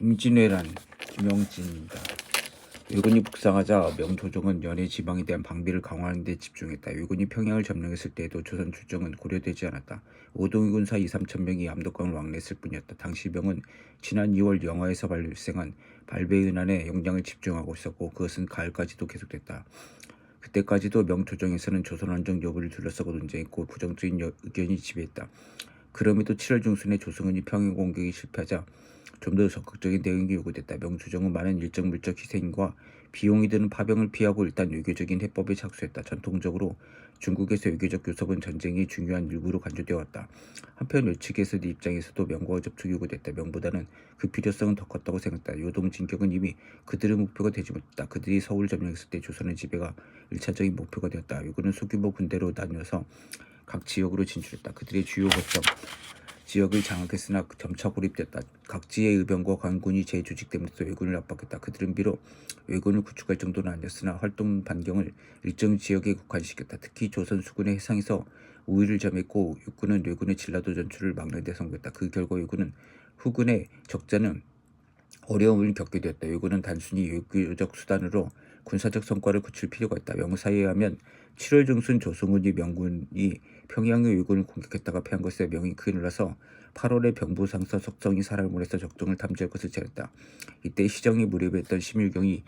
임진왜란 김영진입니다. 왜군이 북상하자 명조정은 연해 지방에 대한 방비를 강화하는 데 집중했다. 왜군이 평양을 점령했을 때에도 조선 출정은 고려되지 않았다. 오동이 군사 2, 3천 명이 압록강을 왕래했을 뿐이었다. 당시 병은 지난 2월 영하에서 발생한 발배은한에 영향을 집중하고 있었고 그것은 가을까지도 계속됐다. 그때까지도 명조정에서는 조선 원정 여부를 둘러싸고 논쟁했고 부정적인 여- 의견이 지배했다. 그럼에도 7월 중순에 조승은이 평양 공격이 실패하자 좀 더 적극적인 대응이 요구됐다. 명조정은 많은 일정 물적 희생과 비용이 드는 파병을 피하고 일단 외교적인 해법에 착수했다. 전통적으로 중국에서 외교적 교섭은 전쟁의 중요한 일부로 간주되어 왔다. 한편 외측에서 네 입장에서도 명과 접촉이 요구됐다. 명보다는 그 필요성은 더 컸다고 생각했다. 요동 진격은 이미 그들의 목표가 되지 못했다. 그들이 서울을 점령했을 때 조선의 지배가 일차적인 목표가 되었다. 외군은 소규모 군대로 나뉘어서 각 지역으로 진출했다. 그들의 주요 거점 지역을 장악했으나 점차 고립됐다. 각지의 의병과 관군이 재조직되면서 왜군을 압박했다. 그들은 비록 왜군을 구축할 정도는 아니었으나 활동 반경을 일정 지역에 국한시켰다. 특히 조선 수군의 해상에서 우위를 점했고 육군은 왜군의 진라도 전출을 막는 데 성공했다. 그 결과 왜군은 후군의 적자는 어려움을 겪게 되었다. 왜군은 단순히 외교적 수단으로 군사적 성과를 거칠 필요가 있다. 명사에 의하면 7월 중순 조승훈이 명군이 평양의 왜군을 공격했다가 패한 것에 명이 크게 놀라서 8월에 병부상서 석성이 사람을 보내서 적정을 탐지할 것을 제안했다. 이때 시정이 무렵했던 심일경이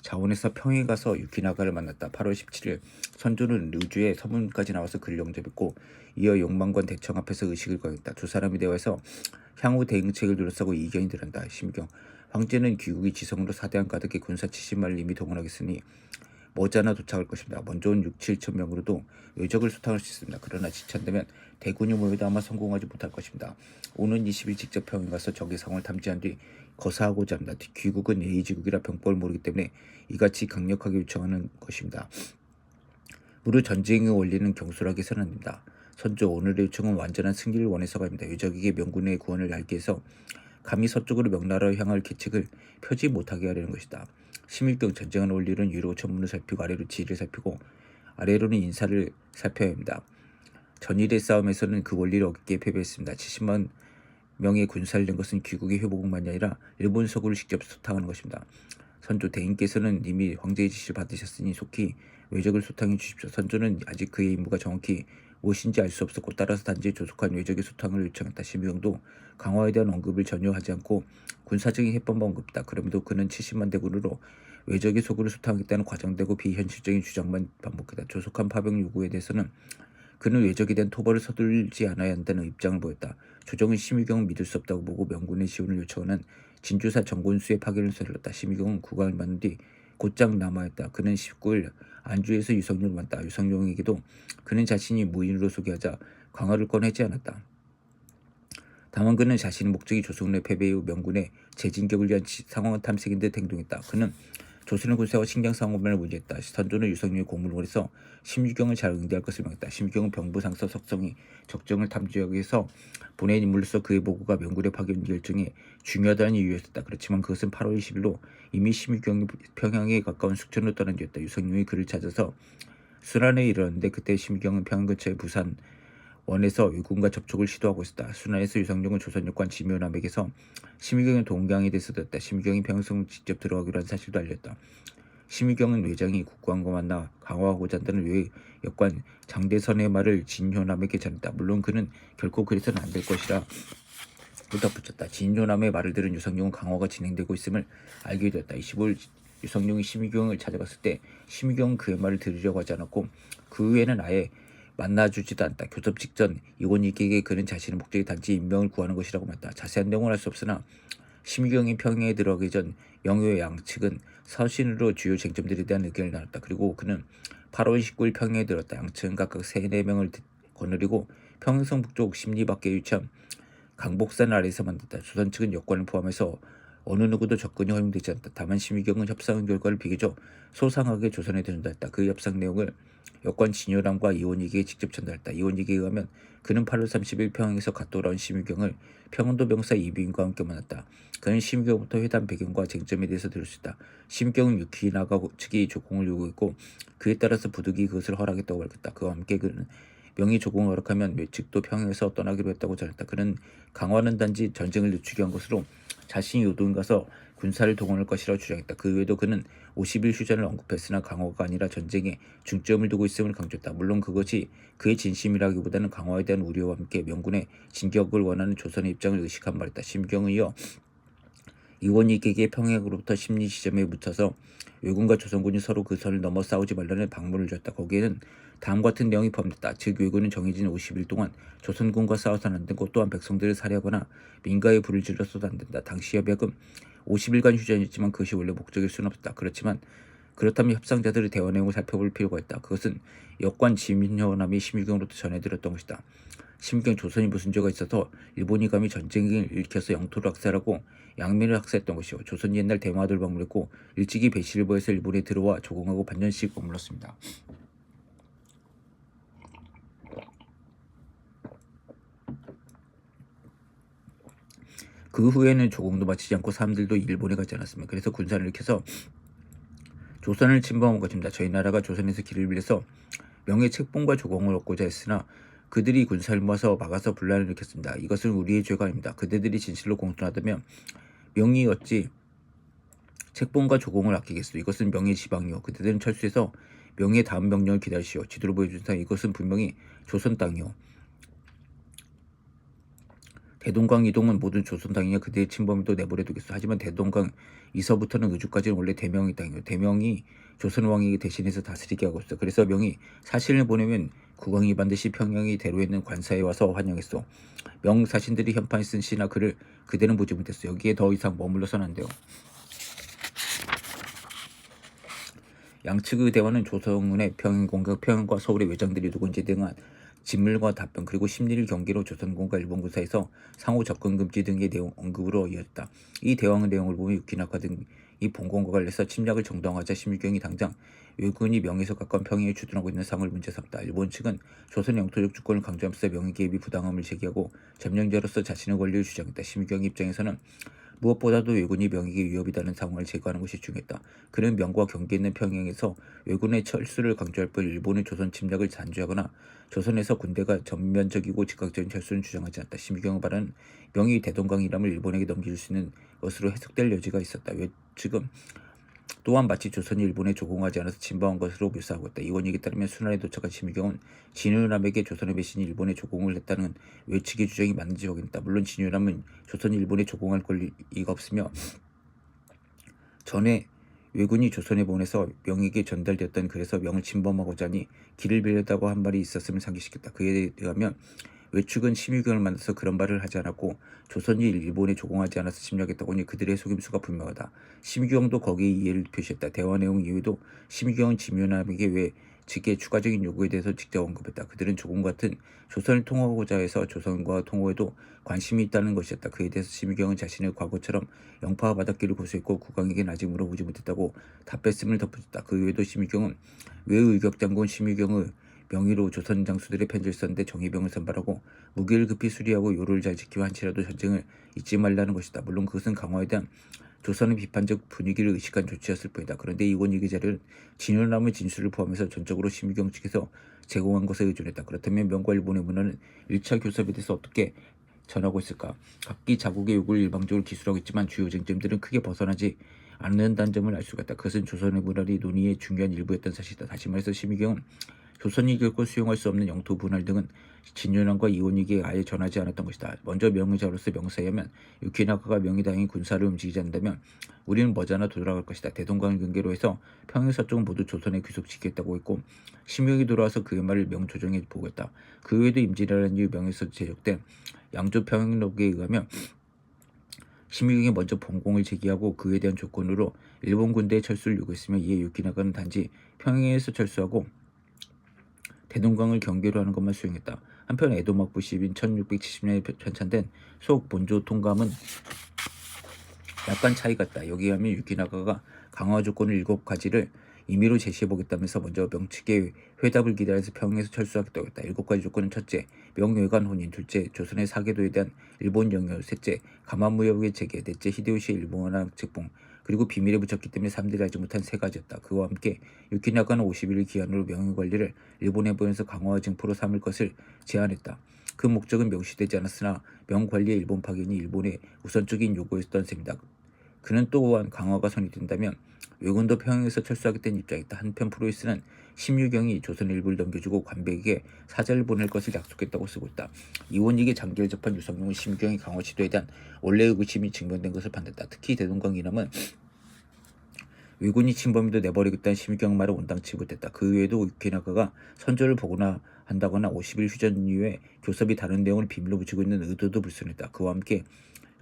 자원에서 평에 가서 유키나가를 만났다. 8월 17일 선조는 르주에 서문까지 나와서 그를 영접했고 이어 용만관 대청 앞에서 의식을 거했다. 두 사람이 대화해서 향후 대응책을 둘러싸고 이견이 드러난다. 심경 황제는 귀국이 지성으로 사대한 가득히 군사 70만을 이미 동원하겠으니 머지않아 도착할 것입니다. 먼저는 6, 7천 명으로도 외적을 소탕할 수 있습니다. 그러나 지체한다면 대군이 모여도 아마 성공하지 못할 것입니다. 오는 20일 직접 평에 가서 적의 상황을 탐지한 뒤 거사하고자 합니다. 귀국은 예의지국이라 병법을 모르기 때문에 이같이 강력하게 요청하는 것입니다. 무릇 전쟁의 원리는 경솔하게 선언합니다. 선조 오늘의 요청은 완전한 승리를 원해서가 아닙니다. 외적에게 명군의 구원을 얇게 해서 감히 서쪽으로 명나라로 향할 계책을 펴지 못하게 하려는 것이다. 심일경 전쟁한 원리는 위로 전문을 살피고 아래로 지리를 살피고 아래로는 인사를 살펴야 합니다. 전일의 싸움에서는 그 원리를 어렵게 패배했습니다. 70만 명의 군사를 낸 것은 귀국의 회복만이 아니라 일본 서구를 직접 소탕하는 것입니다. 선조 대인께서는 이미 황제의 지시를 받으셨으니 속히 외적을 소탕해 주십시오. 선조는 아직 그의 임무가 정확히 무엇인지 알 수 없었고 따라서 단지 조속한 외적의 소탕을 요청했다. 심의경도 강화에 대한 언급을 전혀 하지 않고 군사적인 해법만 언급했다. 그럼에도 그는 70만 대군으로 외적의 소굴을 소탕하겠다는 과장되고 비현실적인 주장만 반복했다. 조속한 파병 요구에 대해서는 그는 외적에 대한 토벌을 서둘지 않아야 한다는 입장을 보였다. 조정은 심의경을 믿을 수 없다고 보고 명군의 지원을 요청하는 진주사 정곤수의 파견을 서둘렀다. 심의경은 국왕을 만난 뒤 곧장 남하였다. 그는 19일 안주에서 유성룡을 만났다. 유성룡에게도 그는 자신이 무인으로 소개하자 광화를 꺼내지 않았다. 다만 그는 자신의 목적이 조선의 패배 이후 명군의 재진격을 위한 지- 상황 탐색인 듯 행동했다. 그는 조선의 군사와 신경 상호만을 문제했다. 선조는 유성룡의 보내서 심유경을 잘 응대할 것을 명했다. 심유경은 병부상서 석성이 적정을 탐지하기 위해서 보낸 인물로서 그의 보고가 명군의 파견 결정에 중요하다는 이유였다. 그렇지만 그것은 8월 20일로 이미 심유경이 평양에 가까운 숙천으로 떠난 뒤였다. 유성룡이 그를 찾아서 순안에 이르렀는데 그때 심유경은 평양 근처의 부산 원에서 외군과 접촉을 시도하고 있었다. 순안에서 유성룡은 조선역관 지묘남에게서 심유경의 동강에 대해서 듣다. 심유경이 평성 직접 들어가기로 한 사실도 알렸다. 심유경은 외장이 국왕과 만나 강화하고자 한다는 외 역관 장대선의 말을 진효남에게 전했다. 물론 그는 결코 그래서는 안 될 것이라 덧붙였다. 진효남의 말을 들은 유성룡은 강화가 진행되고 있음을 알게 되었다. 25일 유성룡이 심유경을 찾아갔을 때 심유경은 그의 말을 들으려고 하지 않았고 그 후에는 아예 만나주지도 않다. 교섭 직전 이원익에게 그는 자신의 목적이 단지 임명을 구하는 것이라고 말했다. 자세한 내용은 알 수 없으나 심유경이 평양에 들어가기 전 영효 양측은 서신으로 주요 쟁점들에 대한 의견을 나눴다. 그리고 그는 8월 19일 평양에 들었다. 양측은 각각 3, 4명을 거느리고 평성 북쪽 심리 밖에 위치한 강복산 아래에서 만났다. 조선 측은 여권을 포함해서 어느 누구도 접근이 허용되지 않다. 다만 심의경은 협상 결과를 비교적 소상하게 조선에 전달했다. 그 협상 내용을 여권 진효람과 이원익에게 직접 전달했다. 이원익에 의하면 그는 8월 30일 평양에서 갔다 돌아온 심의경을 평안도 병사 이비인과 함께 만났다. 그는 심의경부터 회담 배경과 쟁점에 대해서 들을 수 있다. 심의경은 유키나가 측이 조공을 요구했고 그에 따라서 부득이 그것을 허락했다고 밝혔다. 그와 함께 그는 명의 조공을 허락하면 외측도 평양에서 떠나기로 했다고 전했다. 그는 강화는 단지 전쟁을 늦추기 한 것으로 자신이 요동에 가서 군사를 동원할 것이라고 주장했다. 그 외에도 그는 50일 휴전을 언급했으나 강화가 아니라 전쟁에 중점을 두고 있음을 강조했다. 물론 그것이 그의 진심이라기보다는 강화에 대한 우려와 함께 명군의 진격을 원하는 조선의 입장을 의식한 말이다. 심경은 이어 이원익에게 평양으로부터 심리 지점에 붙어서 외군과 조선군이 서로 그 선을 넘어 싸우지 말라는 방문을 줬다. 거기에는 다음과 같은 내용이 포함됐다. 즉 외군은 정해진 50일 동안 조선군과 싸워서는 안 되고 또한 백성들을 살해하거나 민가에 불을 질러서도 안 된다. 당시 협약은 50일간 휴전이었지만 그것이 원래 목적일 수는 없었다. 그렇지만 그렇다면 협상자들의 대화 내용을 살펴볼 필요가 있다. 그것은 역관 지민현함이 심유경으로부터 전해들었던 것이다. 심경 조선이 무슨 죄가 있어서 일본이 감히 전쟁을 일으켜서 영토를 학살하고 양면을 학살했던 것이요. 조선이 옛날 대마도를 방문했고 일찍이 배실보에서 일본에 들어와 조공하고 반년씩 머물렀습니다. 그 후에는 조공도 마치지 않고 사람들도 일본에 가지 않았습니다. 그래서 군사를 일으켜서 조선을 침범한 것입니다. 저희 나라가 조선에서 길을 빌려서 명예 책봉과 조공을 얻고자 했으나 그들이 군사를 모아서 막아서 분란을 일으켰습니다. 이것은 우리의 죄가 아닙니다. 그대들이 진실로 공존하다면 명이 어찌 책봉과 조공을 아끼겠소. 이것은 명의 지방이요. 그대들은 철수해서 명의 다음 명령을 기다리시오. 지도로 보여준 상 이것은 분명히 조선 땅이요. 대동강 이동은 모든 조선 땅이냐 그대의 침범도 내버려 두겠소. 하지만 대동강 이서부터는 의주까지는 원래 대명의 땅이요. 대명이 조선 왕에게 대신해서 다스리게 하고 있어. 그래서 명이 사신을 보내면 국왕이 반드시 평양이 대로 있는 관사에 와서 환영했소. 명 사신들이 현판에 쓴 시나 글을 그대는 보지 못했어. 여기에 더 이상 머물러서는 안 돼요. 양측의 대화는 조성군의 평양공격 평양과 서울의 외장들이 누군지 등한 진물과 답변 그리고 심리를 경계로 조선군과 일본군 사이에서 상호 접근 금지 등의 내용 언급으로 이어졌다. 이 대화의 내용을 보면 유키나카 등이 본공과 관련해서 침략을 정당화하자 심유경이 당장 외군이 명에서 가까운 평양에 주둔하고 있는 상을 문제 삼다. 일본 측은 조선 영토적 주권을 강조하면서 명의 개입이 부당함을 제기하고 점령자로서 자신의 권리를 주장했다. 심유경 입장에서는 무엇보다도 외군이 명에게 위협이다는 상황을 제거하는 것이 중요했다. 그는 명과 경계에 있는 평양에서 외군의 철수를 강조할 뿐 일본의 조선 침략을 잔주하거나 조선에서 군대가 전면적이고 즉각적인 철수는 주장하지 않았다. 심유경의 발언은 명이 대동강이람을 일본에게 넘길 수 있는 것으로 해석될 여지가 있었다. 왜 지금 또한 마치 조선이 일본에 조공하지 않아서 침범한 것으로 묘사하고 있다. 이원 얘기에 따르면 순환에 도착한 심유경은 진유남에게 조선의 배신이 일본에 조공을 했다는 외측의 주장이 맞는지 확인했다. 물론 진유남은 조선이 일본에 조공할 권리가 없으며 전에 외군이 조선에 보내서 명에게 전달되었던 그래서 명을 침범하고자 하니 길을 빌렸다고 한 말이 있었음을 상기시켰다. 그에 의하면 외축은 심유경을 만나서 그런 말을 하지 않았고 조선이 일본에 조공하지 않아서 침략했다고 하니 그들의 속임수가 분명하다. 심유경도 거기에 이해를 표시했다. 대화 내용 이외에도 심유경은 지면함에게 왜 즉의 추가적인 요구에 대해서 직접 언급했다. 그들은 조공 같은 조선을 통하고자 해서 조선과 통호에도 관심이 있다는 것이었다. 그에 대해서 심유경은 자신의 과거처럼 영파와 바닷길을 고수했고 국왕에게는 아직 물어보지 못했다고 답했음을 덧붙였다. 그 외에도 심유경은 외의격장군 심유경의 명의로 조선 장수들의 편지를 썼는데 정의병을 선발하고 무기를 급히 수리하고 요를 잘 지키고 한치라도 전쟁을 잊지 말라는 것이다. 물론 그것은 강화에 대한 조선의 비판적 분위기를 의식한 조치였을 뿐이다. 그런데 이원희 기자를 진열남의 진술을 포함해서 전적으로 심유경 측에서 제공한 것에 의존했다. 그렇다면 명과 일본의 문화는 1차 교섭에 대해서 어떻게 전하고 있을까? 각기 자국의 요구를 일방적으로 기술하고 있지만 주요 쟁점들은 크게 벗어나지 않는다는 점을 알 수가 있다. 그것은 조선의 문화리 논의의 중요한 일부였던 사실이다. 다시 말해서 심의경은 조선이 결코 수용할 수 없는 영토 분할 등은 진윤왕과 이혼익에 아예 전하지 않았던 것이다. 먼저 명의자로서 명사에 하면 유키나카가 명의당이 군사를 움직이지 않는다면 우리는 머지않아 돌아갈 것이다. 대동강을 경계로 해서 평양 서쪽은 모두 조선에 귀속시키겠다고 했고 심경이 돌아와서 그의 말을 명조정에 보고했다. 그 외에도 임진이라는 이유 명에서 제적된 양조 평양록에 의하면 심유경이 먼저 본공을 제기하고 그에 대한 조건으로 일본 군대의 철수를 요구했으며 이에 유키나가는 단지 평양에서 철수하고 대동강을 경계로 하는 것만 수용했다. 한편 에도 막부 10인 1670년에 편찬된 속 본조 통감은 약간 차이가 있다. 여기에 하면 유키나가가 강화 조건을 일곱 가지를 임의로 제시해보겠다면서 먼저 명측의 회답을 기다려서 평양에서 철수하겠다고 했다. 일곱 가지 조건은 첫째, 명외관 혼인, 둘째, 조선의 사계도에 대한 일본 영향, 셋째, 가만무역의 재개, 넷째, 히데요시의 일본어학 책봉, 그리고 비밀에 붙였기 때문에 사람들이 알지 못한 세 가지였다. 그와 함께 유키나가는 50일 기한으로 명예 관리를 일본에 보내서 강화와 증포로 삼을 것을 제안했다. 그 목적은 명시되지 않았으나 명관리의 일본 파견이 일본의 우선적인 요구였던 셈이다. 그는 또한 강화가 선이된다면 왜군도 평양에서 철수하겠다는 입장이다. 한편 프로이스는 심유경이 조선 일부를 넘겨주고 관백에게 사자를 보낼 것을 약속했다고 쓰고 있다. 이원익의 장기를 접한 유성룡은 심유경의 강화 시도에 대한 원래의 의심이 증명된 것을 반대했다. 특히 대동강 이남은 왜군이 침범해도 내버리겠다는 심유경 말을 원당치 못했다. 그 외에도 우키나가가 선조를 보거나 한다거나 50일 휴전 이후에 교섭이 다른 내용을 비밀로 붙이고 있는 의도도 불순했다. 그와 함께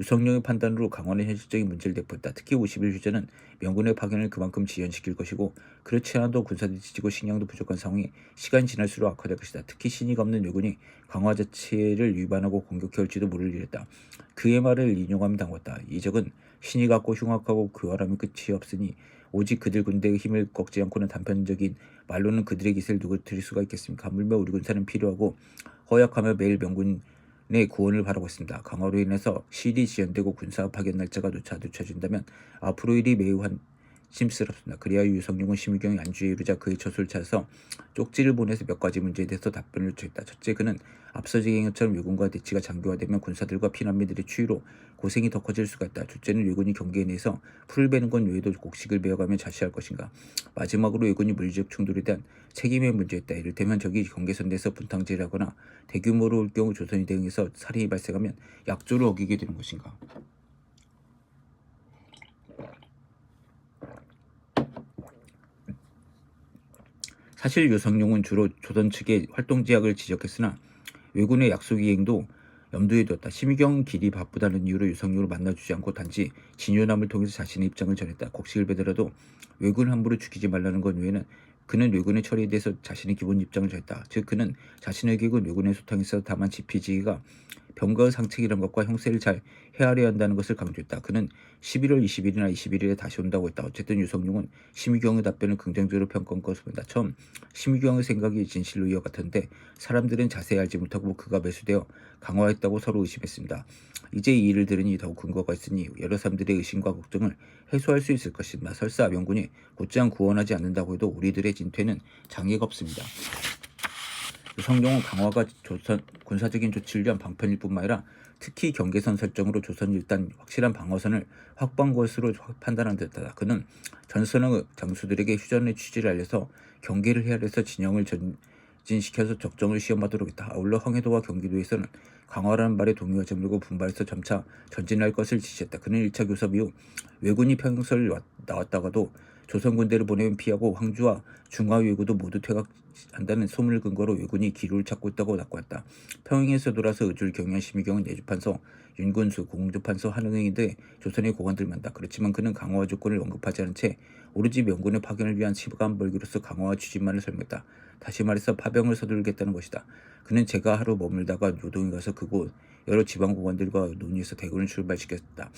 유성룡의 판단으로 강화는 현실적인 문제를 내포했다. 특히 50일 휴전은 명군의 파견을 그만큼 지연시킬 것이고 그렇지 않아도 군사들이 지치고 식량도 부족한 상황이 시간이 지날수록 악화될 것이다. 특히 신의가 없는 왜군이 강화 자체를 위반하고 공격해올지도 모를 일이다. 그의 말을 인용하면 당했다. 이 적은 신이 같고 흉악하고 교활함이 끝이 없으니 오직 그들 군대의 힘을 꺾지 않고는 단편적인 말로는 그들의 기세를 누구트릴 수가 있겠습니까? 하물며 우리 군사는 필요하고 허약하며 매일 명군 의 구원을 바라고 있습니다. 강화로 인해서 실이 지연되고 군사 파견 날짜가 놓쳐 늦춰진다면 앞으로 일이 매우 한 심스럽습니다. 그리하여 유성룡은 심유경의 안주에 이르자 그의 처소를 찾아서 쪽지를 보내서 몇 가지 문제에 대해서 답변을 요청했다. 첫째, 그는 앞서 얘기한 것처럼 왜군과 대치가 장기화되면 군사들과 피난민들의 추위로 고생이 더 커질 수가 있다. 둘째는 왜군이 경계에 내서 풀을 베는 건 외에도 곡식을 베어가며 자시할 것인가. 마지막으로 왜군이 물리적 충돌에 대한 책임의 문제였다. 이를테면 적이 경계선 내에서 분탕질하거나 대규모로 올 경우 조선이 대응해서 살인이 발생하면 약조를 어기게 되는 것인가. 사실 유성룡은 주로 조선 측의 활동 제약을 지적했으나 왜군의 약속 이행도 염두에 두었다. 심의경 길이 바쁘다는 이유로 유성룡을 만나주지 않고 단지 진유남을 통해서 자신의 입장을 전했다. 곡식을 베더라도 왜군 함부로 죽이지 말라는 것 외에는 그는 왜군의 처리에 대해서 자신의 기본 입장을 전했다. 즉 그는 자신의 계획은 왜군의 소탕에 있어 다만 지피지기가 병가의 상책 이란 것과 형세를 잘 헤아려야 한다는 것을 강조했다. 그는 11월 20일이나 21일에 다시 온다고 했다. 어쨌든 유성룡은 심의경의 답변을 긍정적으로 평가한 것으로 본다. 처음 심의경의 생각이 진실로 이어갔던데 사람들은 자세히 알지 못하고 그가 매수되어 강화했다고 서로 의심했습니다. 이제 이 일을 들으니 더욱 근거가 있으니 여러 사람들의 의심과 걱정을 해소할 수 있을 것입니다. 설사 명군이 곧장 구원하지 않는다고 해도 우리들의 진퇴는 장애가 없습니다. 성룡은 강화가 조선 군사적인 조치를 위한 방편일 뿐만 아니라 특히 경계선 설정으로 조선이 일단 확실한 방어선을 확보한 것으로 판단한 듯하다. 그는 전선의 장수들에게 휴전의 취지를 알려서 경계를 헤아려서 진영을 전진시켜서 적정을 시험하도록 했다. 아울러 황해도와 경기도에서는 강화라는 말에 동의가 저물고 분발해서 점차 전진할 것을 지시했다. 그는 1차 교섭 이후 왜군이 평양서를 나왔다가도 조선 군대를 보내면 피하고 황주와 중화 왜구도 모두 퇴각한다는 소문을 근거로 왜군이 기류를 찾고 있다고 낚았다. 평양에서 돌아서 의주를 경유한 심의경은 내주판서, 윤군수, 공주판서, 한흥행이 등 조선의 고관들 만다. 그렇지만 그는 강화와 조건을 언급하지 않은 채 오로지 명군의 파견을 위한 시간 벌기로서 강화와 추진만을 설명했다. 다시 말해서 파병을 서두르겠다는 것이다. 그는 제가 하루 머물다가 요동에 가서 그곳 여러 지방 고관들과 논의해서 대군을 출발시켰다.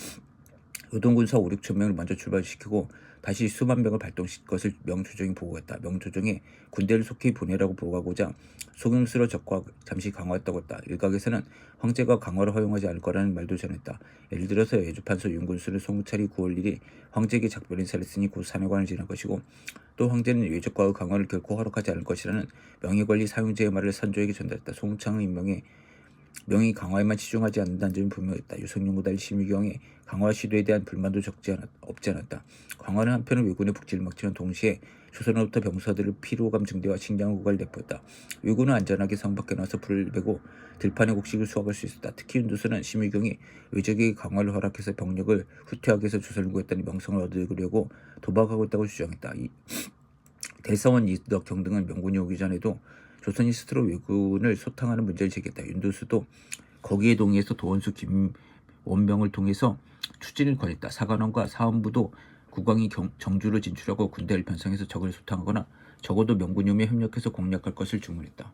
노동군사 5, 6천 명을 먼저 출발시키고 다시 수만 명을 발동시킬 것을 명조정이 보고했다. 명조정이 군대를 속히 보내라고 보고하고자 속임수로 적과 잠시 강화했다고 했다. 일각에서는 황제가 강화를 허용하지 않을 거라는 말도 전했다. 예를 들어서 예주판서 윤군수를 송찰이 9월 1일 황제에게 작별 인사를 했으니 곧 사내관을 지낼 것이고 또 황제는 외적과의 강화를 결코 허락하지 않을 것이라는 명예관리 사용제의 말을 선조에게 전달했다. 송창의 임명에 명의 강화에만 치중하지 않는다는 점이 분명했다. 유성룡보다 심의경의 강화 시도에 대한 불만도 적지 않았, 없지 않았다. 강화는 한편은 왜군의 북지를 막지만 동시에 조선으로부터 병사들을 피로감 증대와 식량 고갈 내포했다. 왜군은 안전하게 성 밖에 나와서 불을 베고 들판의 곡식을 수확할 수 있었다. 특히 윤두수는 심의경이 외적에게 강화를 허락해서 병력을 후퇴하게 해서 조선을 구했다는 명성을 얻으려고 도박하고 있다고 주장했다. 이, 대성원 이덕경 등은 명군이 오기 전에도 조선이 스스로 왜군을 소탕하는 문제를 제기했다. 윤두수도 거기에 동의해서 도원수 김원병을 통해서 추진을 권했다. 사관원과 사원부도 국왕이 경, 정주로 진출하고 군대를 편성해서 적을 소탕하거나 적어도 명군용에 협력해서 공략할 것을 주문했다.